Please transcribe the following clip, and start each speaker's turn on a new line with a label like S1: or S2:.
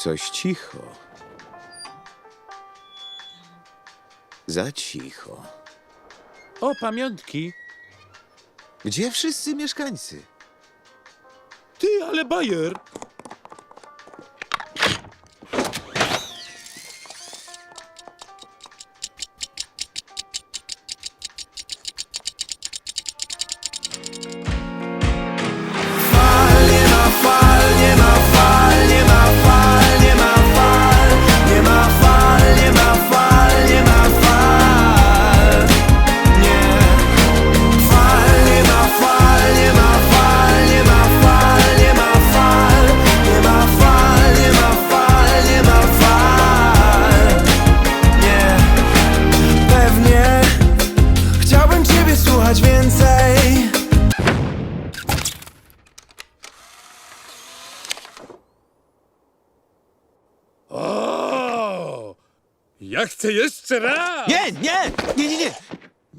S1: Coś cicho. Za cicho.
S2: O, pamiątki.
S1: Gdzie wszyscy mieszkańcy?
S2: Ty, ale bajer. Ja chcę jeszcze raz!
S1: Nie, nie, nie, nie, nie!